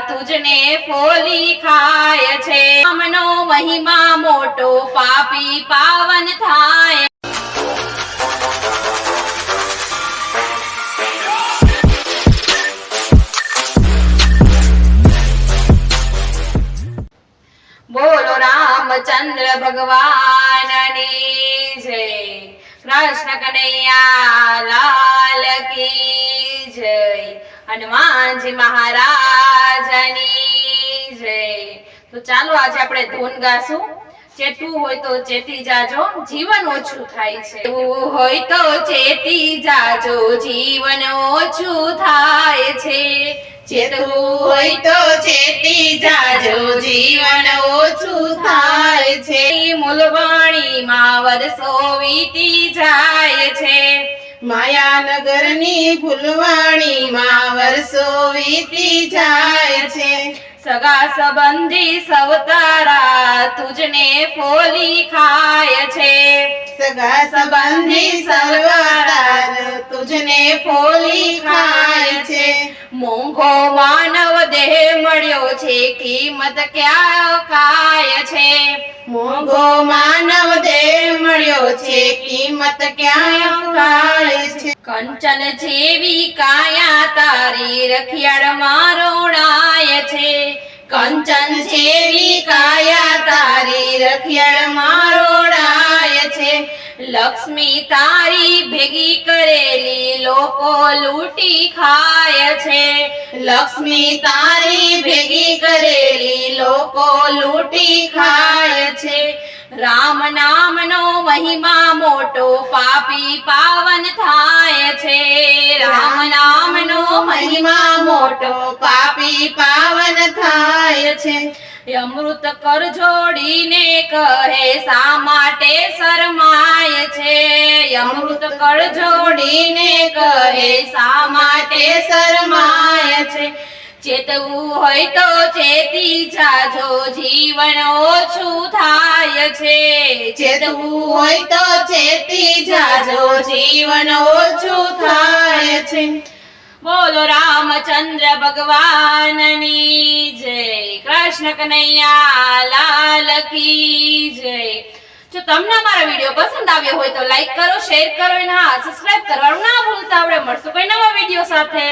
તુજને ફોલી ખાય છે. રામનો મહિમા મોટો પાપી પાવન થાય. બોલો રામચંદ્ર ભગવાનની જય. કૃષ્ણ કનૈયા લાલ હનુમાનજી મહારાજની જય. તો ચાલો આજે આપણે ધૂન ગાશું. ચેતવું હોય તો ચેતી જાજો, જીવન ઓછું થાય છે. હોય તો ચેતી જાજો, જીવન ઓછું થાય છે. ચેતવું હોય તો ચેતી જાજો, જીવન ઓછું થાય છે. મૂલવાણીમાં વરસો વીતી જાય છે. માયાનગરની ફૂલવાણીમાં વર્ષો વીતી જાય છે. સગા સંબંધી સૌ તારા તુજને ફોલી ખાય છે. સગા સંબંધી સર્વદાર તુજને ફોલી ખાય છે. મોંઘો માનવ દેહ મળ્યો છે કિંમત ક્યાં ખાય છે? મોંઘો માનવ દેહ છે કિંમત ક્યાં કાય છે? કંચન જેવી કાયા તારી રખિયાળ મારોણાય છે. કંચન જેવી કાયા તારી રખિયાળ મારોડાય છે. લક્ષ્મી તારી ભેગી કરેલી લોકો લૂંટી ખાય છે. લક્ષ્મી તારી ભેગી કરેલી લોકો લૂંટી ખાય છે. રામ નામનો મહિમા મોટો પાપી પાવન થાય છે. રામ નામનો મહિમા મોટો પાપી પાવન થાય છે. અમૃત કર જોડીને કહે શા માટે શરમાય છે? અમૃત કર જોડીને કહે શા માટે શરમાય છે? ચેતવું હોય તો ચેતી જાજો, જીવન ઓછું થાય છે. ચેતવું હોય તો ચેતી જાજો, જીવન ઓછું થાય છે. બોલો રામચંદ્ર ભગવાનની જય, કૃષ્ણ કનૈયા લાલ કી જય. જો તમને મારા વીડિયો પસંદ આવ્યો હોય તો લાઈક કરો, શેર કરો અને હા, સબસ્ક્રાઇબ કરવાનું ના ભૂલતા. આપણે મળશું કોઈ નવા વીડિયો સાથે.